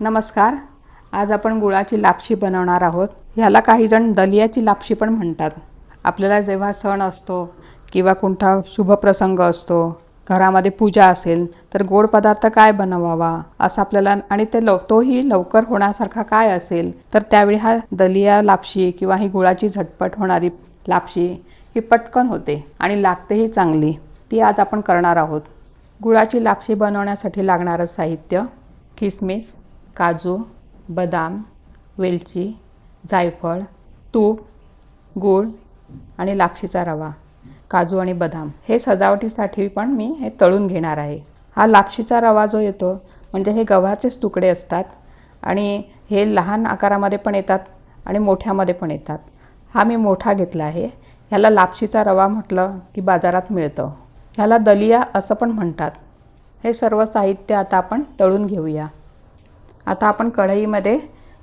नमस्कार. आज आपण गुळाची लापशी बनवणार आहोत. ह्याला काही जण दलियाची लापशी पण म्हणतात. आपल्याला जेव्हा सण असतो किंवा कोणता शुभप्रसंग असतो घरामध्ये पूजा असेल तर गोड पदार्थ काय बनवावा असं आपल्याला आणि ते लव तोही लवकर होण्यासारखा काय असेल तर त्यावेळी हा दलिया लापशी किंवा ही गुळाची झटपट होणारी लापशी ही पटकन होते आणि लागतेही चांगली. ती आज आपण करणार आहोत. गुळाची लापशी बनवण्यासाठी लागणारं साहित्य किसमिस काजू बदाम वेलची जायफळ तूप गूळ आणि लापशीचा रवा काजू आणि बदाम. हे सजावटीसाठी पण मी हे तळून घेणार आहे. हा लापशीचा रवा जो येतो म्हणजे हे गव्हाचेच तुकडे असतात आणि हे लहान आकारामध्ये पण येतात आणि मोठ्यामध्ये पण येतात. हा मी मोठा घेतला आहे. ह्याला लापशीचा रवा म्हटलं की बाजारात मिळतं. ह्याला दलिया असं पण म्हणतात. हे सर्व साहित्य आता आपण तळून घेऊया. आता आपण कढईमध्ये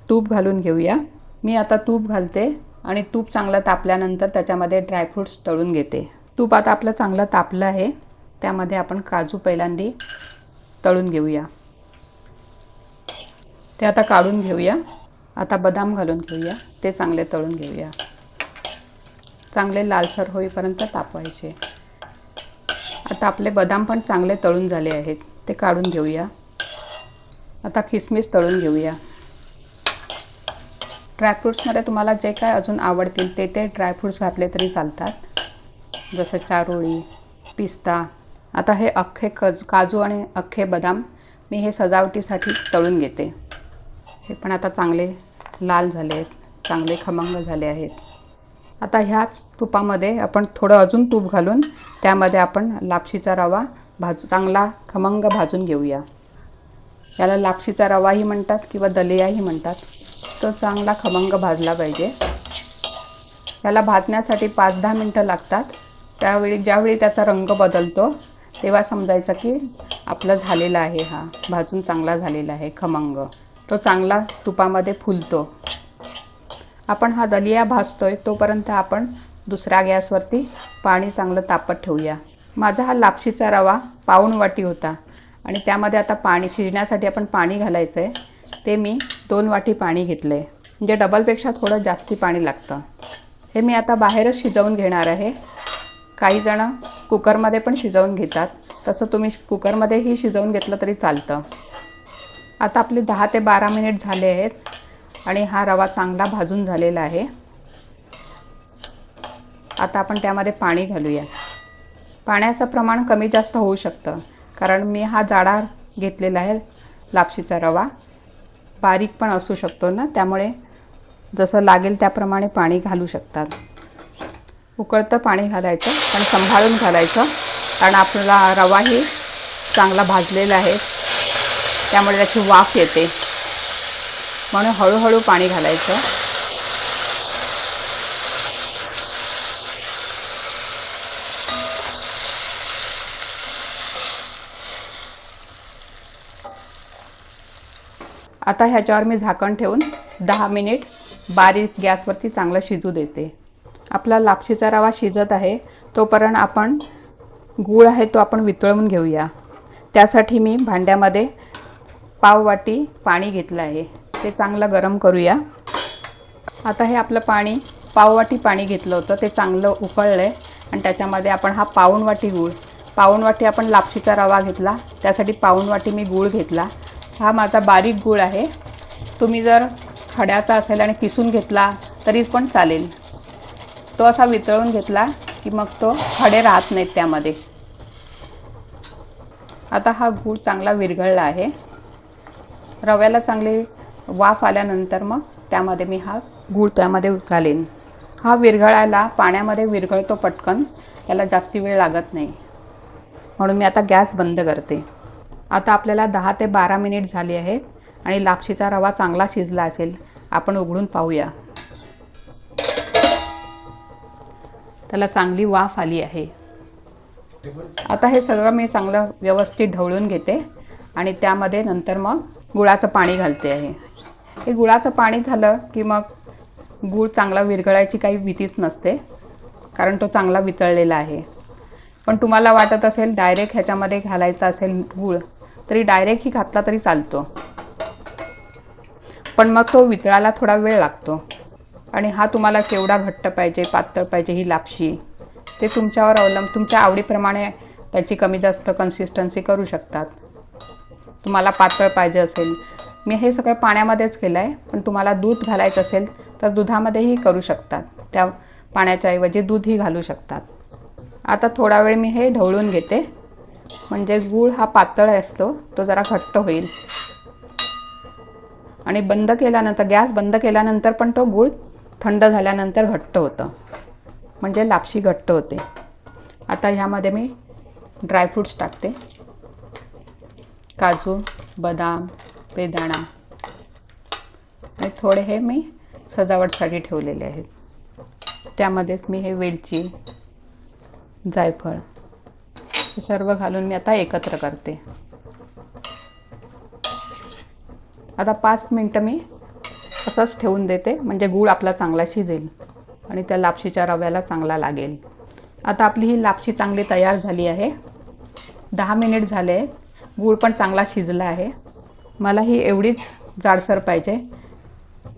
तूप घालून घेऊया. मी आता तूप घालते आणि तूप चांगलं तापल्यानंतर त्याच्यामध्ये ड्रायफ्रूट्स तळून घेते. तूप आता आपलं चांगलं तापलं आहे. त्यामध्ये आपण काजू पहिल्यांदी तळून घेऊया. ते आता काढून घेऊया. आता बदाम घालून घेऊया. ते चांगले तळून घेऊया. चांगले लालसर होईपर्यंत तापवायचे. आता आपले बदाम पण चांगले तळून झाले आहेत. ते काढून घेऊया. आता किसमिस तळून घेऊया. ड्रायफ्रूट्समध्ये तुम्हाला जे काय अजून आवडतील ते ते ड्रायफ्रूट्स घातले तरी चालतात. जसं चारोळी पिस्ता. आता हे अख्खे कज काजू आणि अख्खे बदाम मी हे सजावटीसाठी तळून घेते. हे पण आता चांगले लाल झाले आहेत चांगले खमंग झाले आहेत. आता ह्याच तुपामध्ये आपण थोडं अजून तूप घालून त्यामध्ये आपण लापशीचा रवा भाजू चांगला खमंग भाजून घेऊया. याला लापशीचा रवाही म्हणतात किंवा दलियाही म्हणतात. तो चांगला खमंग भाजला पाहिजे. याला भाजण्यासाठी पाच दहा मिनटं लागतात. त्यावेळी ज्यावेळी त्याचा रंग बदलतो तेव्हा समजायचं की आपलं झालेला आहे हा. भाजून चांगला झालेला आहे खमंग. तो चांगला तुपामध्ये फुलतो. आपण हा दलिया भाजतोय तोपर्यंत आपण दुसऱ्या गॅसवरती पाणी चांगलं तापत ठेवूया. माझा हा लापशीचा रवा पाऊण वाटी होता. आणि त्यामध्ये आता पाणी शिजण्यासाठी आपण पाणी घालायचं आहे ते मी दोन वाटी पाणी घेतलं आहे म्हणजे डबलपेक्षा थोडं जास्ती पाणी लागतं. हे मी आता बाहेरच शिजवून घेणार आहे. काही जणं कुकरमध्ये पण शिजवून घेतात. तसं तुम्ही कुकरमध्येही शिजवून घेतलं तरी चालतं. आता आपले दहा ते बारा मिनिट झाले आहेत आणि हा रवा चांगला भाजून झालेला आहे. आता आपण त्यामध्ये पाणी घालूया. पाण्याचं प्रमाण कमी जास्त होऊ शकतं. कारण मी हा जाडा घेतलेला आहे लापशीचा रवा. बारीक पण असू शकतो ना त्यामुळे जसं लागेल त्याप्रमाणे पाणी घालू शकतात. उकळतं पाणी घालायचं पण सांभाळून घालायचं. कारण आपला रवाही चांगला भाजलेला आहे. त्यामुळे त्याची वाफ येते. म्हणून हळूहळू पाणी घालायचं. आता ह्याच्यावर मी झाकण ठेवून दहा मिनिट बारीक गॅसवरती चांगलं शिजू देते. आपला लापशीचा रवा शिजत आहे तोपर्यंत आपण गूळ आहे तो आपण वितळवून घेऊया. त्यासाठी मी भांड्यामध्ये पाववाटी पाणी घेतलं आहे. ते चांगलं गरम करूया. आता हे आपलं पाणी पाववाटी पाणी घेतलं होतं ते चांगलं उकळलं आहे आणि त्याच्यामध्ये आपण हा पाऊण वाटी गूळ पाऊण वाटी आपण लापशीचा रवा घेतला त्यासाठी पाऊणवाटी मी गूळ घेतला. हा माझा बारीक गूळ आहे. तुम्ही जर खड्याचा असेल आणि किसून घेतला तरी पण चालेल. तो असा वितळून घेतला की मग तो खडे राहत नाहीत त्यामध्ये. आता हा गूळ चांगला विरघळला आहे. रव्याला चांगली वाफ आल्यानंतर मग त्यामध्ये मी हा गूळ त्यामध्ये घालेन. हा विरघळायला पाण्यामध्ये विरघळतो पटकन. त्याला जास्ती वेळ लागत नाही. म्हणून मी आता गॅस बंद करते. आता आपल्याला दहा ते बारा मिनिट झाली आहेत आणि लापशीचा रवा चांगला शिजला असेल. आपण उघडून पाहूया. त्याला चांगली वाफ आली आहे. आता हे सगळं मी चांगलं व्यवस्थित ढवळून घेते आणि त्यामध्ये नंतर मग गुळाचं पाणी घालते आहे. हे गुळाचं पाणी झालं की मग गूळ चांगला विरघळायची काही भीतीच नसते कारण तो चांगला वितळलेला आहे. पण तुम्हाला वाटत असेल डायरेक्ट ह्याच्यामध्ये घालायचा असेल गूळ तरी डायरेक्टही घातला तरी चालतो. पण मग तो वितळायला थोडा वेळ लागतो. आणि हा तुम्हाला केवढा घट्ट पाहिजे पातळ पाहिजे ही लापशी ते तुमच्यावर अवलंब तुमच्या आवडीप्रमाणे त्याची कमी जास्त कन्सिस्टन्सी करू शकतात. तुम्हाला पातळ पाहिजे असेल. मी हे सगळं पाण्यामध्येच केलं आहे पण तुम्हाला दूध घालायचं असेल तर दुधामध्येही करू शकतात. त्या पाण्याच्या ऐवजी दूधही घालू शकतात. आता थोडा वेळ मी हे ढवळून घेते. म्हणजे गूळ हा पातळ असतो तो जरा घट्ट होईल. आणि बंद केल्यानंतर गॅस बंद केल्यानंतर पण तो गूळ थंड झाल्यानंतर घट्ट होतं. म्हणजे लापशी घट्ट होते. आता ह्यामध्ये मी ड्रायफ्रूट्स टाकते. काजू बदाम बेदाणा. आणि थोडे हे मी सजावटसाठी ठेवलेले आहेत. त्यामध्येच मी हे वेलची जायफळ हे सर्व घालून मी आता एकत्र करते. आता पाच मिनटं मी असंच ठेवून देते म्हणजे गूळ आपला चांगला शिजेल आणि त्या लापशीच्या रव्याला चांगला लागेल. आता आपली ही लापशी चांगली तयार झाली आहे. दहा मिनिट झाले गूळ पण चांगला शिजला आहे. मला ही एवढीच जाडसर पाहिजे.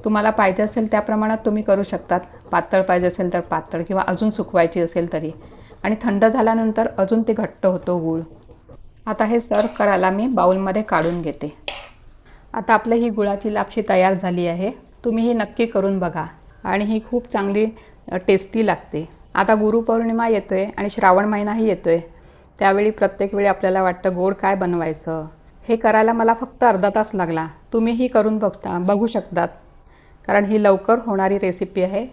तुम्हाला पाहिजे असेल त्याप्रमाणात तुम्ही करू शकतात. पातळ पाहिजे असेल तर पातळ किंवा अजून सुकवायची असेल तरी. आणि थंड झाल्यानंतर अजून ते घट्ट होतो गूळ. आता हे सर्व करायला मी बाउलमध्ये काढून घेते. आता आपली ही गुळाची लापशी तयार झाली आहे. तुम्ही ही नक्की करून बघा. आणि ही खूप चांगली टेस्टी लागते. आता गुरुपौर्णिमा येतो आहे आणि श्रावण महिनाही येतो आहे त्यावेळी प्रत्येक वेळी आपल्याला वाटतं गोड काय बनवायचं? हे करायला मला फक्त अर्धा तास लागला. तुम्हीही करून बघता बघू शकतात. कारण ही लवकर होणारी रेसिपी आहे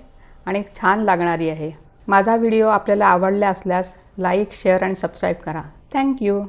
आणि छान लागणारी आहे. माझा व्हिडिओ आपल्याला आवडला असल्यास लाईक शेअर आणि सबस्क्राईब करा. Thank you